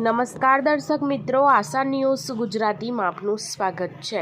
નમસ્કાર દર્શક મિત્રો આશા ન્યૂઝ ગુજરાતીમાં આપનું સ્વાગત છે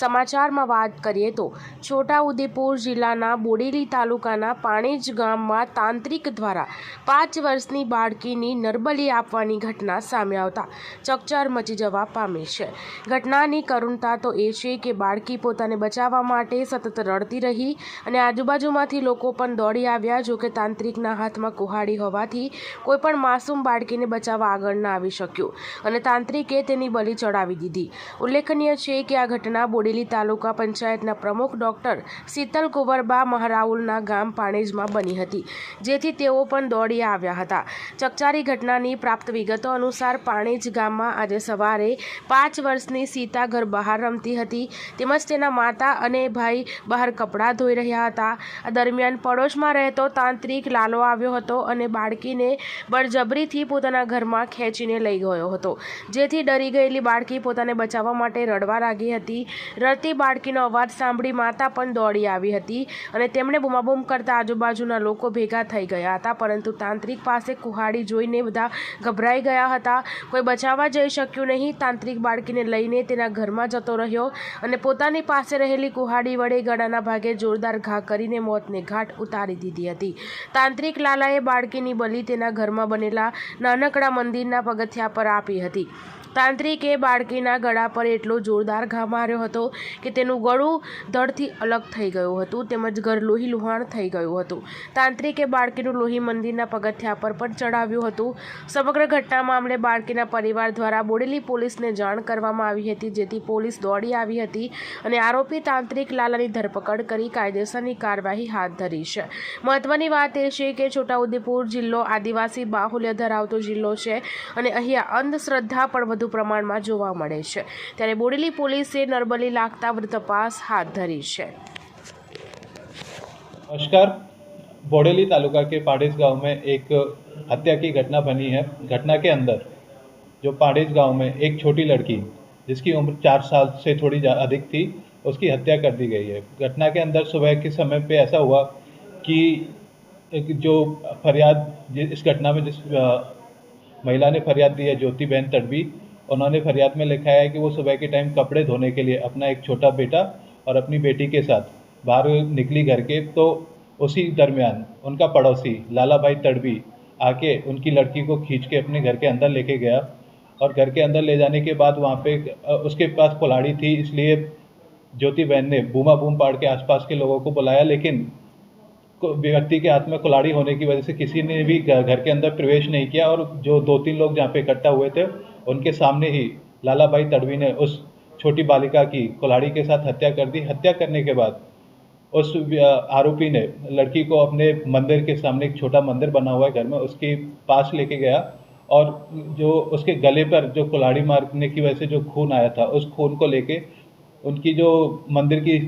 સમાચારમાં વાત કરીએ તો છોટાઉદેપુર જિલ્લાના બોડેલી તાલુકાના પાણેજ ગામમાં તાંત્રિક દ્વારા પાંચ વર્ષની બાળકીની નરબલી આપવાની ઘટના સામે આવતા ચકચાર મચી જવા પામી છે ઘટનાની કરુણતા તો એ છે કે બાળકી પોતાને બચાવવા માટે સતત રડતી રહી અને આજુબાજુમાંથી લોકો પણ દોડી આવ્યા જો કે તાંત્રિકના હાથમાં કુહાડી હોવાથી કોઈપણ માસૂમ બાળકીને બચાવવા આગળ ના આવી શક્યો અને તાંત્રિકે તેની બલી ચડાવી દીધી ઉલ્લેખનીય છે કે આ ઘટના બોડેલી તાલુકા પંચાયતના પ્રમુખ ડોક્ટર શીતલ કુંવરબા મહારાઉલના ગામ પાણેજમાં બની હતી જેથી તેઓ પણ દોડી આવ્યા હતા ચકચારી ઘટનાની પ્રાપ્ત વિગતો અનુસાર પાણેજ ગામમાં આજે સવારે પાંચ વર્ષની સીતા ઘર બહાર રમતી હતી તેમજ તેના માતા અને ભાઈ બહાર કપડાં ધોઈ રહ્યા હતા આ દરમિયાન પડોશમાં રહેતો તાંત્રિક લાલો આવ્યો હતો અને બાળકીને બળજબરીથી પોતાના ઘરમાં ખેંચી ખેંચીને લઈ ગયો હતો જેથી ડરી ગયેલી બાળકી પોતાને બચાવવા માટે રડવા લાગી હતી રડતી બાળકીનો અવાજ સાંભળી માતા પણ દોડી આવી હતી અને તેમણે બૂમાબૂમ કરતા આજુબાજુના લોકો ભેગા થઈ ગયા હતા પરંતુ તાંત્રિક પાસે કુહાડી જોઈને બધા ગભરાઈ ગયા હતા કોઈ બચાવવા જઈ શક્યું નહીં તાંત્રિક બાળકીને લઈને તેના ઘરમાં જતો રહ્યો અને પોતાની પાસે રહેલી કુહાડી વડે ગળાના ભાગે જોરદાર ઘા કરીને મોતને ઘાટ ઉતારી દીધી હતી તાંત્રિક લાલાએ બાળકીની બલી તેના ઘરમાં બનેલા નાનકડા મંદિરના પગ अगथ्या पर आपी थी તાંત્રિકે બાળકીના ગળા પર એટલો જોરદાર ઘા માર્યો હતો કે તેનું ગળું ધડથી અલગ થઈ ગયું હતું તેમજ ઘર લોહી લુહાણ થઈ ગયું હતું તાંત્રિકે બાળકીનું લોહી મંદિરના પગથિયા પર પણ ચડાવ્યું હતું સમગ્ર ઘટના મામલે બાળકીના પરિવાર દ્વારા બોડેલી પોલીસને જાણ કરવામાં આવી હતી જેથી પોલીસ દોડી આવી હતી અને આરોપી તાંત્રિક લાલાની ધરપકડ કરી કાયદેસરની કાર્યવાહી હાથ ધરી છે મહત્વની વાત એ છે કે છોટાઉદેપુર જિલ્લો આદિવાસી બાહુલ્ય ધરાવતો જિલ્લો છે અને અહીંયા અંધશ્રદ્ધા પણ दो प्रमाण में जोवा मडे छे ત્યારે બોડેલી પોલીસ એ નરબલી લાગતાવત તપાસ હાથ ધરી છે નમસ્કાર બોડેલી તાલુકા કે પાડેજ ગામ મે એક હત્યા કી ઘટના બની હે ઘટના કે અંદર જો પાડેજ ગામ મે એક છોટી લડકી જિસકી ઉંમર 4 સાલ સે થોડી જ અધિક થી ઉસકી હત્યા કર દી ગઈ હે ઘટના કે અંદર સવાર કે સમય પે એસા હુઆ કી એક જો ફરિયાદ ઇસ ઘટના મે જિસ મહિલા ને ફરિયાદ દી હે ज्योतिબેન તડવી उन्होंने फरियाद में लिखा है कि वो सुबह के टाइम कपड़े धोने के लिए अपना एक छोटा बेटा और अपनी बेटी के साथ बाहर निकली घर के तो उसी दरमियान उनका पड़ोसी लाला भाई तड़बी आके उनकी लड़की को खींच के अपने घर के अंदर लेके गया और घर के अंदर ले जाने के बाद वहाँ पे उसके पास कुल्हाड़ी थी इसलिए ज्योति बहन ने बूमा बूम पाड़ के आसपास के लोगों को बुलाया लेकिन व्यक्ति के हाथ में कुल्हाड़ी होने की वजह से किसी ने भी घर के अंदर प्रवेश नहीं किया और जो दो तीन लोग जहाँ पे इकट्ठा हुए थे उनके सामने ही लालाबाई तड़वी ने उस छोटी बालिका की कुल्हाड़ी के साथ हत्या कर दी हत्या करने के बाद उस आरोपी ने लड़की को अपने मंदिर के सामने एक छोटा मंदिर बना हुआ है घर में उसके पास लेके गया और जो उसके गले पर जो कुल्हाड़ी मारने की वजह से जो खून आया था उस खून को लेके उनकी जो मंदिर की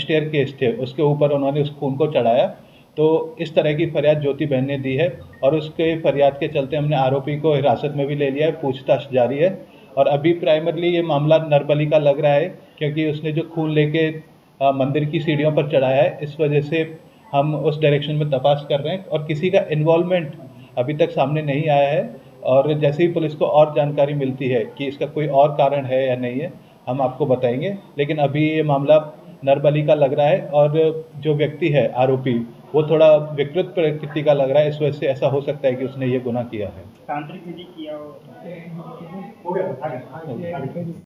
स्टेयर केस थे उसके ऊपर उन्होंने उस खून को चढ़ाया तो इस तरह की फरियाद ज्योति बहन ने दी है और उसके फरियाद के चलते हमने आरोपी को हिरासत में भी ले लिया है पूछताछ जारी है और अभी प्राइमरली ये मामला नरबली का लग रहा है क्योंकि उसने जो खून लेके मंदिर की सीढ़ियों पर चढ़ाया है इस वजह से हम उस डायरेक्शन में तपास कर रहे हैं और किसी का इन्वॉल्वमेंट अभी तक सामने नहीं आया है और जैसे ही पुलिस को और जानकारी मिलती है कि इसका कोई और कारण है या नहीं है हम आपको बताएंगे लेकिन अभी ये मामला नरबली का लग रहा है और जो व्यक्ति है आरोपी वो थोड़ा विकृत प्रकृति का लग रहा है इस वजह से ऐसा हो सकता है कि उसने ये गुना किया है तांत्रिक विधि किया हो